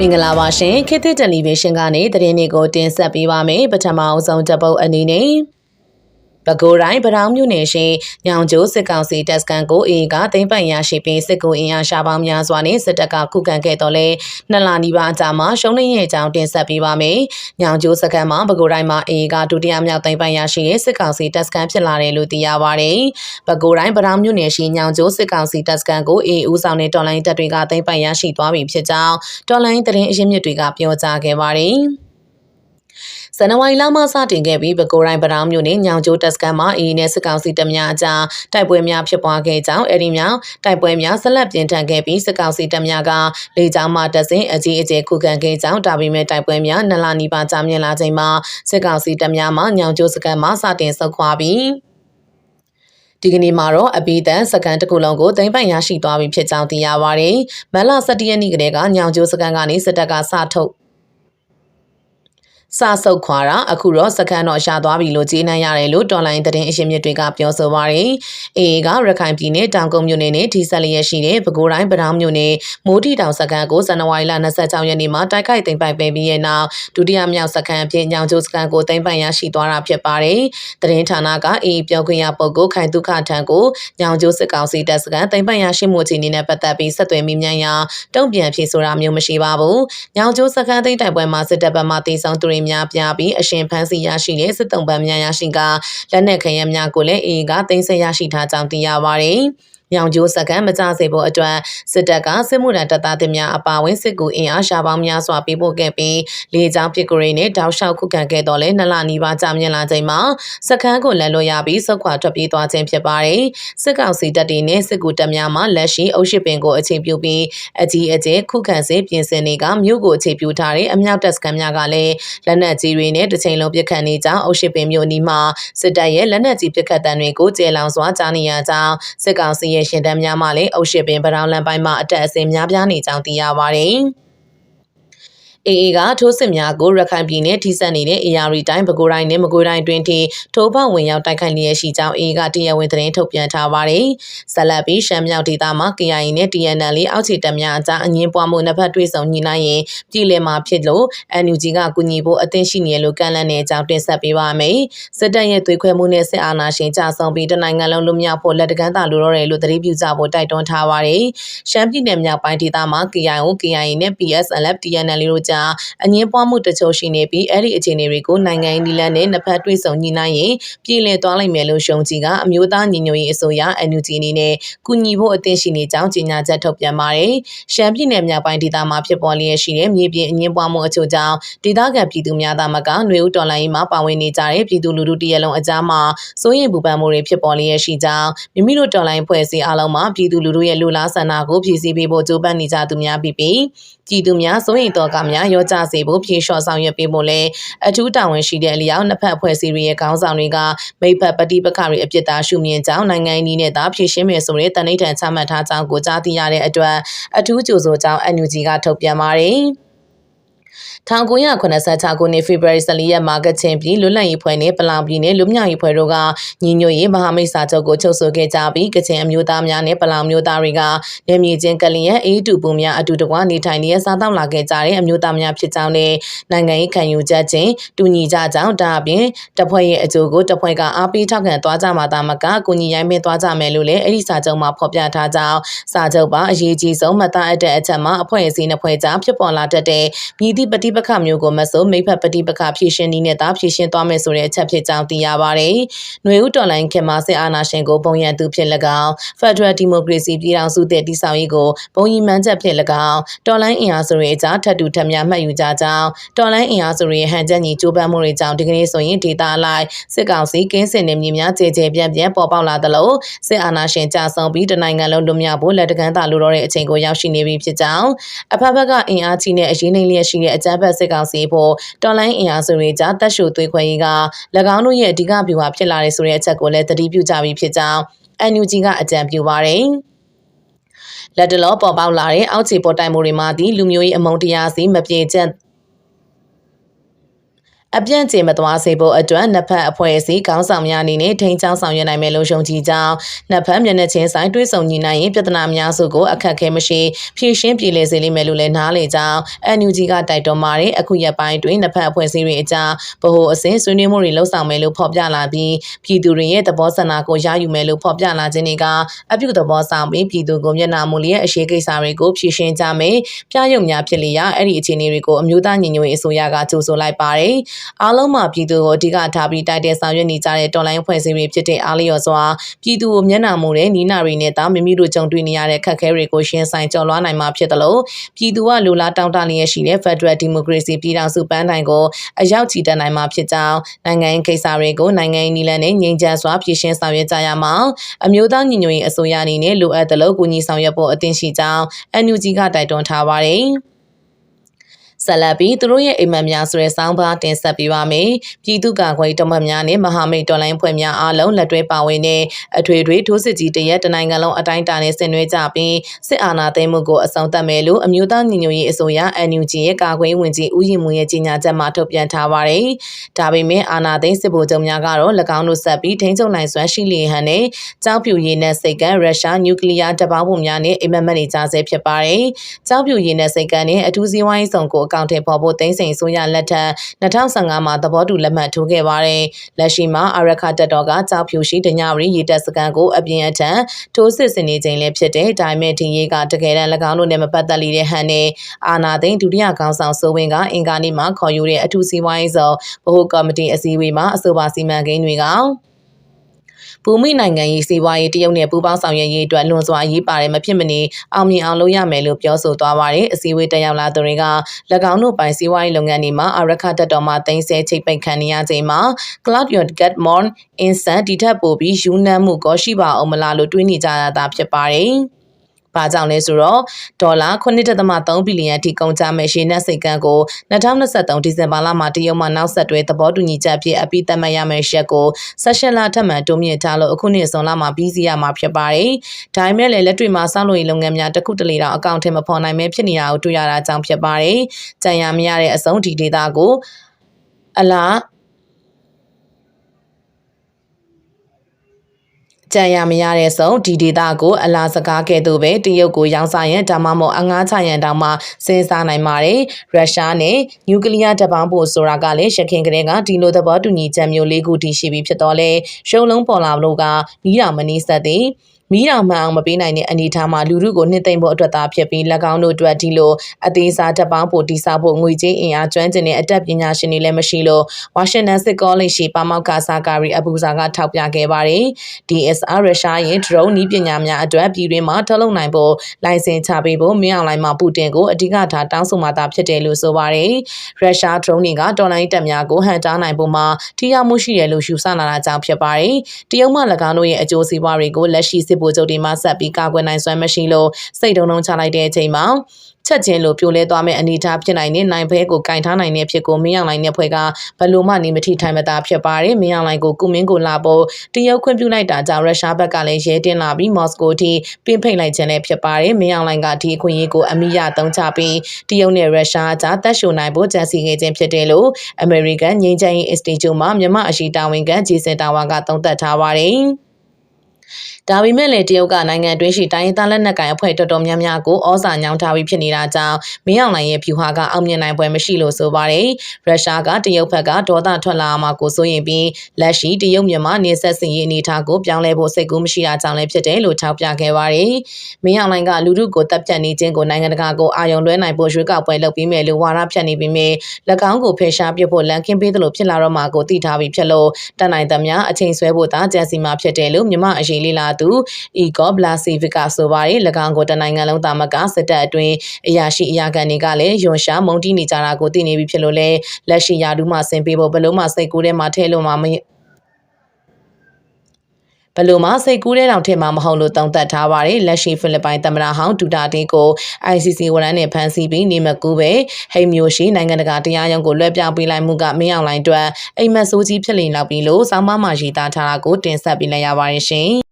မင်္ဂလာပါရှင်ခေတ်သစ်တယ်လီဗီရှင်းကနေသတင်းတွေကိုတင်ဆက်ပေးပါမယ်ပထမအဆုံးတစ်ပုတ်အနေနဲ့ ပဲခူးတိုင်းဗရောင်းမြို့နယ်ရှိညောင်ကျိုးစစ်ကောင်စီတပ်စခန်းကိုအေကသိမ်းပိုင်ရရှိပြီးစစ်ကူအင်အားရှာပေါင်းများစွာနဲ့စစ်တပ်ကခုခံခဲ့တော်လဲနှစ်လနီးပါးအကြာမှာရှုံးနေရဲ့အကြောင်းတင်ဆက်ပေးပါမယ်။ညောင်ကျိုးစခန်းမှာပဲခူးတိုင်းမှာအေကဒုတိယမြောက်သိမ်းပိုင်ရရှိတဲ့စစ်ကောင်စီတပ်စခန်းဖြစ်လာတယ်လို့သိရပါတယ်။ပဲခူးတိုင်းဗရောင်းမြို့နယ်ရှိညောင်ကျိုးစစ်ကောင်စီတပ်စခန်းကိုအေဦးဆောင်တဲ့တော်လိုင်းတပ်တွေကသိမ်းပိုင်ရရှိသွားပြီဖြစ်ကြောင်းတော်လိုင်းသတင်းအရင်းမြစ်တွေကပြောကြားခဲ့ပါတယ်။ ဇန်နဝါရီလမှစတင်ခဲ့ပြီးပဲခူးတိုင်းပတောင်မြို့နယ်ညောင်ကျိုးတက်စကန်မှာအင်းနဲ့စစ်ကောင်စီတပ်များအကြားတိုက်ပွဲများဖြစ်ပွားခဲ့ကြောင်းအဲဒီမြောင်တိုက်ပွဲများဆက်လက်ပြင်းထန်ခဲ့ပြီးစစ်ကောင်စီတပ်များကလေကြောင်းမှတဆင်အကြီးအကျယ်ခုခံခဲ့ကြောင်းဒါပေမဲ့တိုက်ပွဲများနလနီပါကြာမြင့်လာချိန်မှာစစ်ကောင်စီတပ်များမှညောင်ကျိုးစကန်မှာစတင်ဆုတ်ခွာပြီးဒီကနေ့မှာတော့အဘိဓာန်စကန်တစ်ခုလုံးကိုသိမ်းပိုင်ရရှိသွားပြီဖြစ်ကြောင်းသိရပါတယ်။မလ17ရက်နေ့ကတည်းကညောင်ကျိုးစကန်ကနေစစ်တပ်ကစထုတ် စဆုပ်ခွာတာအခုတော့စကန်တော့ရှာသွားပြီလို့ကြေးနှံရတယ်လို့တော်လိုင်းသတင်းအရှင်မြစ်တွေကပြောဆိုပါရယ်အေအေကရခိုင်ပြည်နယ်တောင်ကုန်းမြို့နယ်နဲ့ထိစက်လျက်ရှိတဲ့ပဲခူးတိုင်းပတောင်မြို့နယ်မိုးထီတောင်စကန်ကိုဇန်နဝါရီလ26ရက်နေ့မှာတိုက်ခိုက်သိမ်းပိုက်ပေးပြီးတဲ့နောက်ဒုတိယမြောက်စကန်အဖြစ်ညောင်ကျိုးစကန်ကိုသိမ်းပိုက်ရရှိသွားတာဖြစ်ပါတယ်သတင်းဌာနကအေအေပြောခွင့်ရပုဂ္ဂိုလ်ခိုင်တုခထံကိုညောင်ကျိုးစစ်ကောင်စီတပ်စကန်သိမ်းပိုက်ရရှိမှုအခြေအနေနဲ့ပတ်သက်ပြီးဆက်သွယ်မိမြန်ရာတုံ့ပြန်ဖြေဆိုတာမျိုးမရှိပါဘူးညောင်ကျိုးစကန်သိမ်းတိုက်ပွဲမှာစစ်တပ်ဘက်မှတေဆောင်သူတွေများပြားပြီးအရှင်ဖန်းစီရရှိတဲ့စစ်တုံးပန်းများရရှိကလက်နက်ခရမ်းများကိုလည်းအေကသိမ်းဆည်းရရှိထားကြောင်းသိရပါတယ်။ ရောင်ကျိုးစကန်မကြစေဖို့အတွက်စစ်တပ်ကစစ်မှုထမ်းတပ်သားတွေများအပါအဝင်စစ်ကူအင်အားရှာပေါင်းများစွာပေးပို့ခဲ့ပြီးလေကြောင်းပစ်ကလေးနဲ့တောက်လျှောက်ခုခံခဲ့တော်လဲနလနီးပါးကြာမြင့်လာချိန်မှာစကန်ကိုလက်လွတ်ရပြီးဆုတ်ခွာထွက်ပြေးသွားခြင်းဖြစ်ပါတယ်စစ်ကောင်စီတပ်တွေနဲ့စစ်ကူတပ်များမှလက်ရှိအုပ်ရှိပင်ကိုအခြေပြုပြီးအကြီးအကျယ်ခုခံစေပြင်ဆင်နေကမြို့ကိုအခြေပြုထားတဲ့အမြောက်တပ်စကန်များကလည်းလက်နက်ကြီးတွေနဲ့တစ်ချိန်လုံးပစ်ခတ်နေကြောင်းအုပ်ရှိပင်မြို့နီးမှာစစ်တပ်ရဲ့လက်နက်ကြီးပစ်ခတ်တံတွေကိုကျေလောင်စွာကြားနေရကြောင်းစစ်ကောင်စီရဲ့ရှင်တန်းများမှလည်းအုပ်ရှိပင်ပရောင်းလန်ပိုင်းမှာအတက်အဆင်းများပြားနေကြောင်းသိရပါတ ယ်။အေအေကထိုးစစ်များကိုရခိုင်ပြည်နယ်ထိစပ်နေတဲ့အေယာရီတိုင်းပဲခူးတိုင်းနဲ့မကွေးတိုင်းတွင်ထိထိုးပေါဝင်ရောက်တိုက်ခိုက်လျက်ရှိကြောင်းအေအေကတရားဝင်သတင်းထုတ်ပြန်ထားပါတယ်။ဇလတ်ပြီးရှမ်းမြောက်ဒေသမှာ KIA နဲ့ TNL အောက်ခြေတပ်များအကြားအငင်းပွားမှုနှစ်ဖက်တွေ့ဆုံညှိနှိုင်းရင်ပြည်လည်မှာဖြစ်လို့ NUG ကကူညီဖို့အသင့်ရှိနေလို့ကန့်လန့်နေကြောင်းတင်ဆက်ပေးပါမယ်။စစ်တပ်ရဲ့သွေးခွဲမှုနဲ့စစ်အာဏာရှင်ကြဆုံပြီးတနိုင်ငံလုံးလူမျိုးဖို့လက်တကမ်းသာလိုတော့တယ်လို့သတိပြုကြဖို့တိုက်တွန်းထားပါတယ်။ရှမ်းပြည်နယ်မြောက်ပိုင်းဒေသမှာ KIO, KIA နဲ့ PSLF, TNL တို့ကြားအငင်းပွားမှုတချို့ရှိနေပြီးအဲ့ဒီအခြေအနေတွေကိုနိုင်ငံရေးနည်းလမ်းနဲ့နှစ်ဖက်တွေ့ဆုံညှိနှိုင်းရင်ပြည်လည်သွားနိုင်မယ်လို့ရှုံကြည်ကအမျိုးသားညီညွတ်ရေးအစိုးရ NUG အနေနဲ့ကူညီဖို့အသင့်ရှိနေကြောင်းကြေညာချက်ထုတ်ပြန်ပါတယ်။ရှမ်းပြည်နယ်မြောက်ပိုင်းဒေသမှာဖြစ်ပေါ်လျက်ရှိတဲ့မြေပြင်အငင်းပွားမှုအချို့ကြောင့်ဒေသခံပြည်သူများသားမကຫນွေဦးတော်လိုင်းမှာပါဝင်နေကြတဲ့ပြည်သူလူထုတရက်လုံးအကြားမှာစိုးရိမ်ပူပန်မှုတွေဖြစ်ပေါ်လျက်ရှိကြောင်းမိမိတို့တော်လိုင်းဖွဲ့စည်းအားလုံးမှာပြည်သူလူထုရဲ့လူလားဆန္ဒကိုဖြည့်ဆည်းပေးဖို့ကြိုးပမ်းနေကြသူများပြီးပြီး ပြည်သူများစိုးရိမ်တော့ကများရောကြစေဖို့ဖြေလျှော့ဆောင်ရွက်ပေးဖို့လဲအထူးတာဝန်ရှိတဲ့အလျောက်နှစ်ဖက်အဖွဲ့အစည်းတွေရဲ့ခေါင်းဆောင်တွေကမိဖက်ပဋိပက္ခတွေအပြစ်သားရှုမြင်ကြောင်းနိုင်ငံအင်းနဲ့သာဖြည့်ရှင်းမယ်ဆိုတဲ့တနိဋ္ဌာန်ချမှတ်ထားကြောင်းကိုကြားသိရတဲ့အတွက်အထူးကြိုဆိုကြောင်း NUG ကထုတ်ပြန်ပါတယ်။ 1986ခုနှစ်ဖေဖော်ဝါရီ14ရက်မှာကချင်ပြည်လွတ်လပ်ရေးဖွဲ့နဲ့ပလောင်ပြည်နယ်လူမျိုးရေးဖွဲ့တို့ကညီညွတ်ရေးမဟာမိတ်စာချုပ်ကိုချုပ်ဆိုခဲ့ကြပြီးကချင်အမျိုးသားများနဲ့ပလောင်မျိုးသားတွေကနေမြေချင်းကလျက်အေးတူပုံများအတူတကွနေထိုင်နေရစားတောက်လာခဲ့ကြတဲ့အမျိုးသားများဖြစ်ကြောင်းနဲ့နိုင်ငံရေးခံယူချက်ချင်းတူညီကြကြောင်းဒါအပြင်တဖွဲ့ရဲ့အကျိုးကိုတဖွဲ့ကအားပေးထောက်ခံသွားကြမှာတာမကကိုညီရိုင်းပင်သွားကြမယ်လို့လည်းအဲ့ဒီစာချုပ်မှာဖော်ပြထားကြောင်းစာချုပ်ပါအရေးကြီးဆုံးမသားအပ်တဲ့အချက်မှာအဖွဲ့အစည်းနှစ်ဖွဲ့ကြားဖြစ်ပေါ်လာတတ်တဲ့မြည်သည့်ပဋိပက္ခမျိုးကိုမဆိုမိဖက်ပဋိပက္ခဖြည့်ရှင်းနည်းနဲ့သာဖြည့်ရှင်းသွားမယ်ဆိုတဲ့အချက်ဖြစ်ကြောင်းသိရပါတယ်။ຫນွေဦးတော်လိုင်းခင်မှာစစ်အာဏာရှင်ကိုပုံရန်သူဖြစ်၎င်း Federal Democracy ပြည်ထောင်စုတည်တည်ဆောက်ရေးကိုပုံရီမှန်းချက်ဖြစ်၎င်းတော်လိုင်းအင်အားစုတွေအကြားထပ်တူထပ်များမှတ်ယူကြကြောင်းတော်လိုင်းအင်အားစုတွေဟန်ချက်ညီကြိုးပမ်းမှုတွေကြောင့်ဒီကနေ့ဆိုရင်ဒေတာလိုက်စစ်ကောင်စီကင်းစင်နေမြေများကြေကြေပြန့်ပြန့်ပေါ်ပေါက်လာသလိုစစ်အာဏာရှင်ကြဆုံးပြီးတနိုင်ငံလုံးလွတ်မြောက်ဖို့လက်တကမ်းသာလိုတော့တဲ့အချိန်ကိုရောက်ရှိနေပြီဖြစ်ကြောင်းအဖက်ဖက်ကအင်အားကြီးနဲ့အရေးနှိမ်လျက်ရှိတဲ့အကြမ်းဖက်စစ်ကောင်စီဖို့တော်လိုင်းအင်အားစုတွေကြားတက်ရှုသွေးခွဲရေးက၎င်းတို့ရဲ့အဓိကဗျူဟာဖြစ်လာတဲ့ဆိုတဲ့အချက်ကိုလည်းသတိပြုကြပြီးဖြစ်ကြောင်း NUG ကအကြံပြုပါတယ်။လက်တလောပေါ်ပေါက်လာတဲ့အောက်ခြေပေါ်တိုင်မှုတွေမှာဒီလူမျိုးရေးအမုန်းတရားစီမပြေချက် အပြန့်ကျင်မသွားစေဖို့အတွက်နှစ်ဖက်အဖွဲ့အစည်းခေါင်းဆောင်များအနေနဲ့ထိန်းချောင်းဆောင်ရွက်နိုင်မယ်လို့ယုံကြည်ကြောင်းနှစ်ဖက်မျက်နှာချင်းဆိုင်တွဲဆုံညီနိုင်ရင်ပြဿနာများစုကိုအခက်အခဲမရှိဖြေရှင်းပြေလည်စေလိမ့်မယ်လို့လည်းနားလေကြောင်း NUG ကတိုက်တွန်းပါတယ်အခုရက်ပိုင်းတွင်နှစ်ဖက်အဖွဲ့အစည်းတွေအကြားဗဟိုအစင်းဆွေးနွေးမှုတွေလှုပ်ဆောင်မယ်လို့ဖော်ပြလာပြီးပြည်သူတွေရဲ့သဘောဆန္ဒကိုရယူမယ်လို့ဖော်ပြလာခြင်းတွေကအပြုသဘောဆောင်ပြီးပြည်သူကိုမျက်နှာမူလျက်အရှိကိစ္စတွေကိုဖြေရှင်းကြမယ်ပြရုံများဖြစ်လျက်အဲ့ဒီအခြေအနေတွေကိုအမျိုးသားညီညွတ်ရေးအစိုးရကကြိုဆိုလိုက်ပါတယ်အားလုံးမှာပြည်သူကိုအဓိကထားပြီးတိုက်တဲ့ဆောင်ရွက်နေကြတဲ့တော်လိုင်းဖွဲ့စည်းတွေဖြစ်တဲ့အားလျော်စွာပြည်သူကိုမျက်နှာမူတဲ့နီးနာတွေနဲ့တာမိမိတို့ကြုံတွေ့နေရတဲ့ခက်ခဲတွေကိုရှင်းဆိုင်ကျော်လွှားနိုင်မှာဖြစ်တယ်လို့ပြည်သူကလူလားတောင်းတလျက်ရှိတဲ့ Federal Democracy ပြည်ထောင်စုပန်းတိုင်ကိုအရောက်ချီတက်နိုင်မှာဖြစ်ကြောင်းနိုင်ငံရေးကိစ္စတွေကိုနိုင်ငံရေးနည်းလမ်းနဲ့ငြိမ်းချမ်းစွာဖြေရှင်းဆောင်ရွက်ကြရမှာအမျိုးသားညီညွတ်ရေးအစိုးရအနေနဲ့လိုအပ်တဲ့လို့ကူညီဆောင်ရွက်ဖို့အသင့်ရှိကြောင်း NUG ကတိုက်တွန်းထားပါတယ်။ ဆက်လက်ပြီးသူတို့ရဲ့အိမ်မက်များဆိုတဲ့စောင်းပါတင်ဆက်ပေးပါမယ်။ပြည်သူ့ကာကွယ်တော်မှတ်များနဲ့မဟာမိတ်တော်လိုင်းဖွဲ့များအားလုံးလက်တွဲပါဝင်တဲ့အထွေထွေထိုးစစ်ကြီးတရက်တနိုင်ငံလုံးအတိုင်းအတာနဲ့ဆင်နွှဲကြပြီးစစ်အာဏာသိမ်းမှုကိုအဆုံးသတ်မယ်လို့အမျိုးသားညီညွတ်ရေးအစိုးရ NUG ရဲ့ကာကွယ်ဝင်ကြီးဦးရင်မူရဲ့ကြီးညာချက်မှာထုတ်ပြန်ထားပါတယ်။ဒါပေမဲ့အာဏာသိမ်းစစ်ဗိုလ်ချုပ်များကတော့၎င်းတို့ဆက်ပြီးထိန်းချုပ်နိုင်စွမ်းရှိလျဟန်နဲ့ကြောက်ပြူရည်နဲ့စိတ်ကရုရှားနျူကလ িয়ার တပ်ပေါင်းပုံများနဲ့အိမ်မက်မက်နေကြဆဲဖြစ်ပါတယ်။ကြောက်ပြူရည်နဲ့စိတ်ကနဲ့အထူးစည်းဝိုင်းဆောင်ကိုအကောင့်ထဲပေါ်ဖို့သိမ်းစိန်ဆိုရလက်ထက်2015မှာသဘောတူလက်မှတ်ထိုးခဲ့ပါတယ်။လက်ရှိမှာအရခတက်တော်ကကြောက်ဖြူရှိတညဝရီရေတပ်စကန်ကိုအပြင်းအထန်ထိုးစစ်ဆင်နေခြင်းလည်းဖြစ်တဲ့ဒါပေမဲ့ဒီရေးကတကယ်တမ်း၎င်းတို့နဲ့မပတ်သက်လီတဲ့ဟန်နဲ့အာနာသိန်းဒုတိယခေါင်းဆောင်စိုးဝင်းကအင်္ဂါနေ့မှာခေါ်ယူတဲ့အထူးစီးပွားရေးဆောင်ဗဟိုကော်မတီအစည်းအဝေးမှာအဆိုပါစီမံကိန်းတွေက ဘူမိနိုင်ငံရေးစီးပွားရေးတရုတ်နဲ့ပူးပေါင်းဆောင်ရွက်ရေးအတွက်လွန်စွာအရေးပါတယ်မဖြစ်မနေအောင်မြင်အောင်လုပ်ရမယ်လို့ပြောဆိုသွားပါတယ်အစည်းအဝေးတက်ရောက်လာသူတွေက၎င်းတို့ပိုင်စီးပွားရေးလုပ်ငန်းတွေမှာအရခတက်တော်မှာတင်ဆက်ချိတ်ပိတ်ခံနေရချိန်မှာ Cloud Your Get More Instant ဒီထက်ပိုပြီးယူနန်းမှုကိုရှိပါအောင်မလားလို့တွေးနေကြတာဖြစ်ပါတယ်။ ဘာကြောင့်လဲဆိုတော့ဒေါ်လာ9.3ဘီလီယံထိကုန်ကြမဲ့ရှေးနက်စိတ်ကန်းကို2023ဒီဇင်ဘာလမှာတရုတ်မှနောက်ဆက်တွဲသဘောတူညီချက်ဖြစ်အပြီးသတ်မှတ်ရမယ့်ရှက်ကိုဆက်ရှင်လာထပ်မံတိုးမြင့်ထားလို့အခုနှစ်ဇွန်လမှာပြီးစီးရမှာဖြစ်ပါတယ်။ဒါပေမဲ့လည်းလက်တွေ့မှာစောင့်လို့ရလုပ်ငန်းများတစ်ခုတလေတော့အကောင့်ထဲမဖော်နိုင်မဲဖြစ်နေတာကိုတွေ့ရတာကြောင့်ဖြစ်ပါတယ်။ကြံရမရတဲ့အဆုံးဒီဒေတာကိုအလား ကြံရမရတဲ့ဆုံးဒီဒေတာကိုအလားစကားကဲ့သို့ပဲတရုတ်ကိုရောင်းစားရင်ဒါမှမဟုတ်အငားချရန်တောင်မှစဉ်းစားနိုင်ပါတယ်ရုရှားနဲ့နျူကလ িয়ার တပ်ပေါင်းဖို့ဆိုတာကလည်းရှခင်ကလေးကဒီလိုသဘောတူညီချက်မျိုးလေးခုတည်ရှိပြီးဖြစ်တော့လဲရှုံလုံးပေါ်လာလို့ကနီးတာမနီးဆက်သည် မီးတောင်မှန်အောင်မပေးနိုင်တဲ့အနေအထားမှာလူလူကိုနှစ်သိမ့်ဖို့အတွက်သာဖြစ်ပြီး၎င်းတို့အတွက်ဒီလိုအသေးစားတပ်ပေါင်းဖို့တိစောက်ဖို့ငွေကြေးအင်အားကျွမ်းကျင်တဲ့အတတ်ပညာရှင်တွေလည်းမရှိလို့ဝါရှင်တန်စစ်ကောလိပ်ရှိပါမောက်ကာဆာကာရီအဘူဇာကထောက်ပြခဲ့ပါတယ်။ DSR ရုရှားရဲ့ drone နည်းပညာများအတွက်ပြည်တွင်းမှာထုတ်လုပ်နိုင်ဖို့လိုင်စင်ချပေးဖို့မင်းအောင်လိုင်းမှာပူတင်ကိုအဓိကထားတောင်းဆိုမှသာဖြစ်တယ်လို့ဆိုပါတယ်။ရုရှား drone တွေကတော်လိုင်းတပ်များကိုဟန်တားနိုင်ဖို့မှာထိရောက်မှုရှိတယ်လို့ယူဆလာတာကြောင့်ဖြစ်ပါတယ်။တရုတ်မှ၎င်းတို့ရဲ့အကျိုးစီးပွားတွေကိုလက်ရှိစစ်ဗိုလ်ချုပ်တွေမှဆက်ပြီးကာကွယ်နိုင်စွမ်းမရှိလို့စိတ်တုံတုံချလိုက်တဲ့အချိန်မှာချက်ချင်းလိုပြိုလဲသွားမဲ့အနေအထားဖြစ်နိုင်တဲ့နိုင်ဘဲကိုကင်ထားနိုင်တဲ့ဖြစ်ကိုမင်းအောင်လိုင်းနဲ့ဖွဲ့ကဘလို့မှနေမထိထိုင်မသာဖြစ်ပါတယ်မင်းအောင်လိုင်းကိုကုမင်းကိုလာဖို့တရုတ်ခွင့်ပြုလိုက်တာကြောင့်ရုရှားဘက်ကလည်းရဲတင်လာပြီးမော်စကိုထိပင်ဖိတ်လိုက်ခြင်းလည်းဖြစ်ပါတယ်မင်းအောင်လိုင်းကဒီအခွင့်အရေးကိုအမိရတုံးချပြီးတရုတ်နဲ့ရုရှားကြားတက်ရှိုနိုင်ဖို့ကြံစီခဲ့ခြင်းဖြစ်တယ်လို့ American ငြိမ်းချမ်းရေး Institute မှမြန်မာအရှိတာဝန်ခံဂျေစင်တာဝါကသုံးသပ်ထားပါတယ် ဒါပေမဲ့လည်းတရုတ်ကနိုင်ငံတွင်းရှိတိုင်းသားလက်နက်ကိုင်အဖွဲ့တော်တော်များများကိုဩဇာညောင်းထားပြီးဖြစ်နေတာကြောင့်မင်းအောင်လှိုင်ရဲ့ဖြူဟာကအောင်မြင်နိုင်ပွဲမရှိလို့ဆိုပါတယ်။ရုရှားကတရုတ်ဘက်ကဒေါသထွက်လာမှာကိုစိုးရင်ပြီးလက်ရှိတရုတ်မြန်မာနေဆက်စင်ရေးအနေထားကိုပြောင်းလဲဖို့စိတ်ကူးမရှိတာကြောင့်လည်းဖြစ်တယ်လို့ထောက်ပြခဲ့ပါတယ်။မင်းအောင်လှိုင်ကလူထုကိုတပ်ဖြတ်နေခြင်းကိုနိုင်ငံတကာကိုအာရုံလွှဲနိုင်ဖို့ရွေးကောက်ပွဲလုပ်ပြီးမယ်လို့ဝါဒဖြတ်နေပြီးမြဲ၎င်းကိုဖယ်ရှားပြဖို့လန်ကင်းပေးသလိုဖြစ်လာတော့မှာကိုသိထားပြီးဖြစ်လို့တန်နိုင်သမျှအချိန်ဆွဲဖို့သာကြံစီမှာဖြစ်တယ်လို့မြန်မာအရေးလေးလာသူ Igor Blasivic ကဆိုပါတယ်၎င်းကိုတနိုင်ငံလုံးတာမကစစ်တပ်အတွင်းအရာရှိအရာခံတွေကလည်းယွန်ရှာမုံတီးနေကြတာကိုသိနေပြီဖြစ်လို့လဲလက်ရှိယာဒူးမှဆင်ပေးဖို့ဘလို့မှစိတ်ကူးထဲမှာထဲလို့မှမဘလို့မှစိတ်ကူးတဲ့တောင်ထင်မှာမဟုတ်လို့တုံ့သက်ထားပါတယ်လက်ရှိဖိလစ်ပိုင်သမ္မတဟောင်းဒူတာတေကို ICC ဝန်ထမ်းနဲ့ဖမ်းဆီးပြီးနေမကူပဲဟိတ်မျိုးရှိနိုင်ငံတကာတရားရုံးကိုလွှဲပြောင်းပေးလိုက်မှုကမင်းအောင်လိုင်းအတွက်အိမ်မက်ဆိုးကြီးဖြစ်လင်လောက်ပြီလို့စောင်းမမှရေးသားထားတာကိုတင်ဆက်ပေးလိုက်ရပါတယ်ရှင်